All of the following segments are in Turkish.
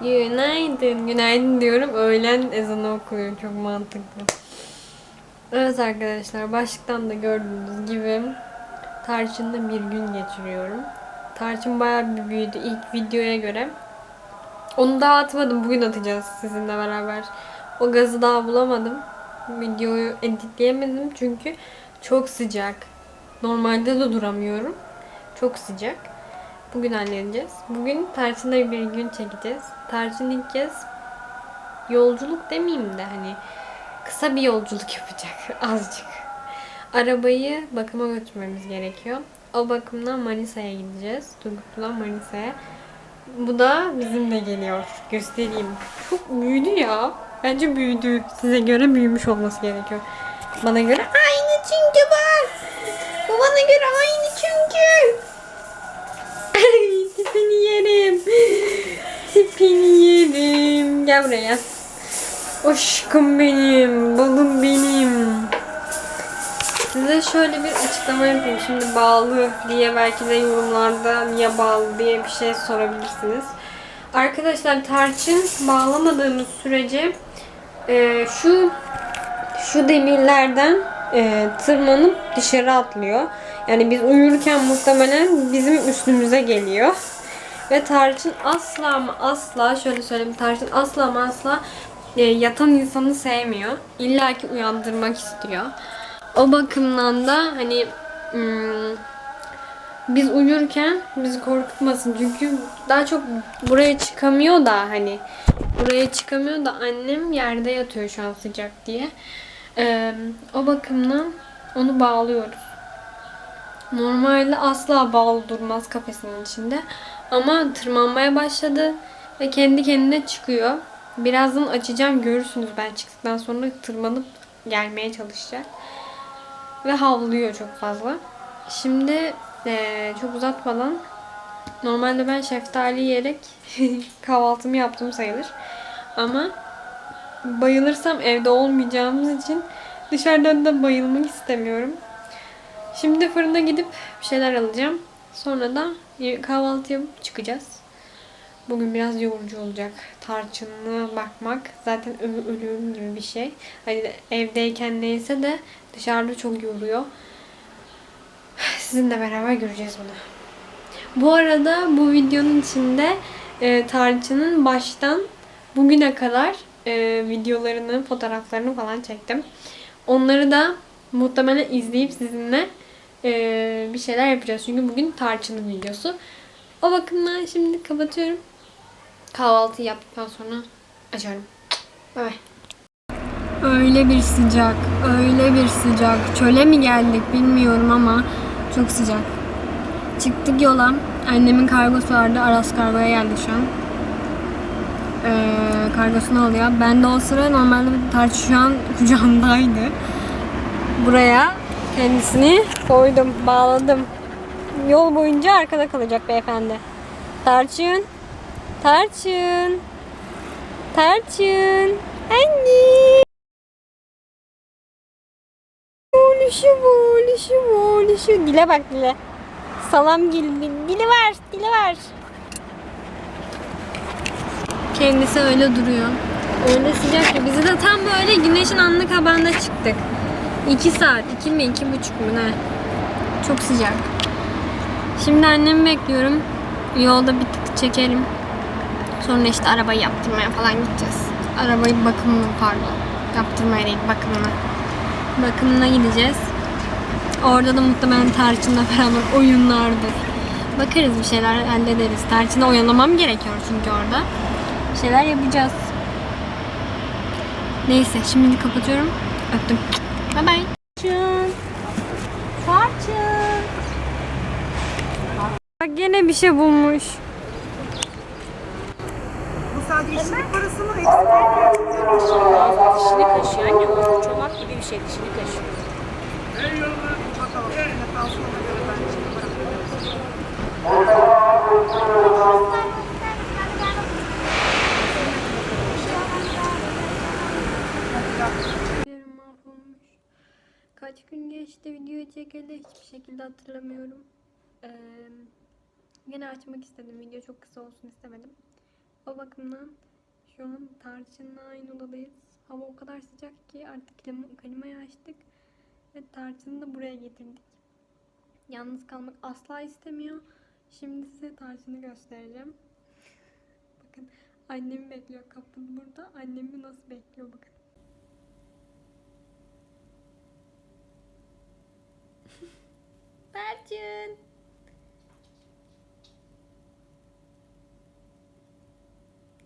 Günaydın. Günaydın diyorum. Öğlen ezanı okuyor. Çok mantıklı. Evet arkadaşlar. Başlıktan da gördüğünüz gibi tarçınla bir gün geçiriyorum. Tarçın bayağı bir büyüdü ilk videoya göre. Onu daha atmadım. Bugün atacağız sizinle beraber. O gazı daha bulamadım. Videoyu editleyemedim çünkü çok sıcak. Normalde de duramıyorum. Çok sıcak. Bugün halledeceğiz. Bugün Tarçın'la bir gün çekeceğiz. Tarçın ilk kez yolculuk demeyeyim de hani kısa bir yolculuk yapacak azıcık. Arabayı bakıma götürmemiz gerekiyor. O bakımdan Manisa'ya gideceğiz. Turgutlu'dan Manisa'ya. Bu da bizimle geliyor. Göstereyim. Çok büyüdü ya. Bence büyüdü. Size göre büyümüş olması gerekiyor. Bana göre aynı çünkü bak. Bu bana göre aynı çünkü. Yerim. Tipini yerim. Gel buraya. Aşkım benim. Balım benim. Size şöyle bir açıklama yapayım. Şimdi bağlı diye belki de yorumlarda niye bağlı diye bir şey sorabilirsiniz. Arkadaşlar tarçın bağlamadığımız sürece e, şu şu demirlerden e, tırmanıp dışarı atlıyor. Yani biz uyurken muhtemelen bizim üstümüze geliyor. Ve tarçın asla ama asla şöyle söyleyeyim tarçın asla ama asla e, yatan insanı sevmiyor. İlla ki uyandırmak istiyor. O bakımdan da hani hmm, biz uyurken bizi korkutmasın. Çünkü daha çok buraya çıkamıyor da hani buraya çıkamıyor da annem yerde yatıyor şu an sıcak diye. Ee, o bakımdan onu bağlıyoruz. Normalde asla bağlı durmaz kafesinin içinde. Ama tırmanmaya başladı ve kendi kendine çıkıyor. Birazdan açacağım görürsünüz ben çıktıktan sonra tırmanıp gelmeye çalışacak. Ve havlıyor çok fazla. Şimdi eee, çok uzatmadan normalde ben şeftali yiyerek kahvaltımı yaptım sayılır. Ama bayılırsam evde olmayacağımız için dışarıdan da bayılmak istemiyorum. Şimdi fırına gidip bir şeyler alacağım. Sonra da kahvaltı yapıp çıkacağız. Bugün biraz yorucu olacak. Tarçınlı bakmak zaten ölüm gibi bir şey. Hani evdeyken neyse de dışarıda çok yoruyor. Sizinle beraber göreceğiz bunu. Bu arada bu videonun içinde e, Tarçın'ın baştan bugüne kadar e, videolarını, fotoğraflarını falan çektim. Onları da muhtemelen izleyip sizinle e, bir şeyler yapacağız. Çünkü bugün Tarçın'ın videosu. O bakımdan şimdi kapatıyorum. Kahvaltı yaptıktan sonra açarım. Bay. Öyle bir sıcak, öyle bir sıcak. Çöle mi geldik bilmiyorum ama çok sıcak. Çıktık yola. Annemin kargosu vardı. Aras kargoya geldi şu an. Ee, kargosunu alıyor. Ben de o sıra normalde tarçı şu an kucağımdaydı. Buraya kendisini koydum, bağladım. Yol boyunca arkada kalacak beyefendi. Tarçın. Tarçın. Tarçın. Anne. Oluşu bu, oluşu bu, oluşu. Dile bak dile. Salam geldi. Dili var, dili var. Kendisi öyle duruyor. Öyle sıcak ki. Bizi de tam böyle güneşin anlık habanda çıktık. 2 saat, 2 mi, 2,5 mu ne? Çok sıcak. Şimdi annemi bekliyorum. Yolda bir tık çekelim. Sonra işte arabayı yaptırmaya falan gideceğiz. Arabayı bakımına pardon. Yaptırmaya değil bakımına. Bakımına gideceğiz. Orada da muhtemelen Tarçın'la beraber oyunlardır. Bakarız bir şeyler hallederiz. Tarçın'ı oyalamam gerekiyor çünkü orada. Bir şeyler yapacağız. Neyse şimdi kapatıyorum. Öptüm. Bye bye. Tarçın. Tarçın. Bak gene bir şey bulmuş. Bu sadece işçilik parası mı? Eksik Dişini kaşıyor anne o çomak gibi bir şey dişini kaşıyor. Bakalım. Hatta sonra göre ben şimdi bırakıyorum. Yerim mahvolmuş. Kaç gün geçti video çekildi hiçbir şekilde hatırlamıyorum. Ee, yine açmak istedim. Video çok kısa olsun istemedim. O bakımdan şu an tarçınla aynı odadayız. Hava o kadar sıcak ki artık klima, klimayı açtık. Ve tarçını da buraya getirdik. Yalnız kalmak asla istemiyor. Şimdi size tarçını göstereceğim. bakın annemi bekliyor. Kapı burada. Annemi nasıl bekliyor bakın. Tarçın.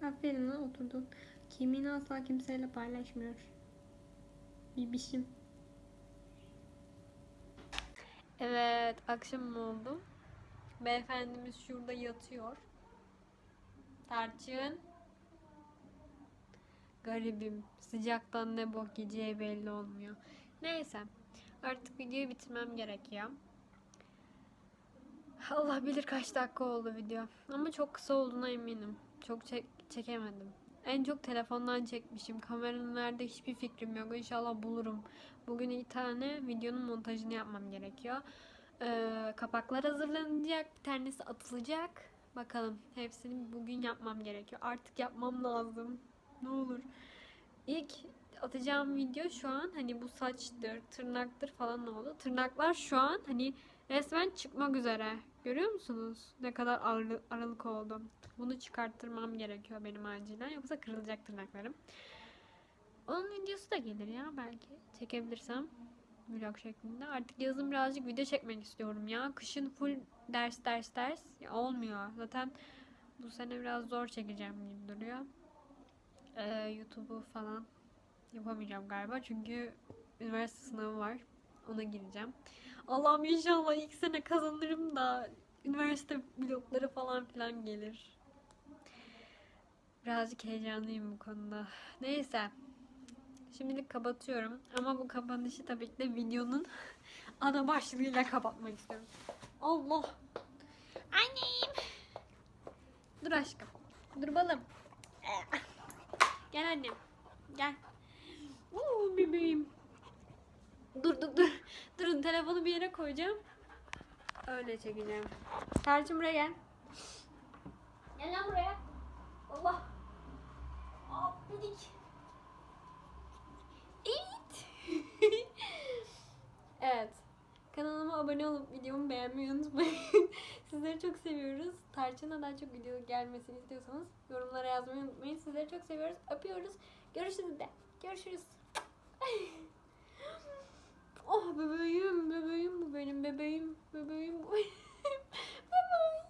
Aferin lan oturdun. Kimini asla kimseyle paylaşmıyor. Bibişim. Evet, akşam oldu. Beyefendimiz şurada yatıyor. Tarçın. Garibim. Sıcaktan ne bok yiyeceği belli olmuyor. Neyse. Artık videoyu bitirmem gerekiyor. Allah bilir kaç dakika oldu video. Ama çok kısa olduğuna eminim. Çok çek çekemedim. En çok telefondan çekmişim. Kameranın nerede hiçbir fikrim yok. İnşallah bulurum. Bugün iki tane videonun montajını yapmam gerekiyor. Ee, kapaklar hazırlanacak. Bir tanesi atılacak. Bakalım. Hepsini bugün yapmam gerekiyor. Artık yapmam lazım. Ne olur. İlk atacağım video şu an hani bu saçtır, tırnaktır falan oldu. Tırnaklar şu an hani resmen çıkmak üzere. Görüyor musunuz? Ne kadar aralı- aralık oldu. Bunu çıkarttırmam gerekiyor benim acilen. Yoksa kırılacak tırnaklarım. Onun videosu da gelir ya belki. Çekebilirsem. Vlog şeklinde. Artık yazın birazcık video çekmek istiyorum ya. Kışın full ders ders ders. Ya olmuyor. Zaten bu sene biraz zor çekeceğim gibi duruyor. Ee, YouTube'u falan yapamayacağım galiba. Çünkü üniversite sınavı var. Ona gireceğim. Allah'ım inşallah ilk sene kazanırım da üniversite blokları falan filan gelir. Birazcık heyecanlıyım bu konuda. Neyse. Şimdilik kapatıyorum. Ama bu kapanışı tabii ki de videonun ana başlığıyla kapatmak istiyorum. Allah. Annem. Dur aşkım. Dur balım. Gel annem. Gel. Uuu bebeğim. Dur dur dur. Durun telefonu bir yere koyacağım. Öyle çekeceğim. Tarçın buraya gel. Gel lan buraya. Allah. Dedik. Evet. evet. Kanalıma abone olup videomu beğenmeyi unutmayın. Sizleri çok seviyoruz. Tarçın'a daha çok video gelmesini istiyorsanız yorumlara yazmayı unutmayın. Sizleri çok seviyoruz. Öpüyoruz. Görüşürüz de. Görüşürüz. oh bebeğim, bebeğim bu benim bebeğim. Bebeğim bu benim. bebeğim.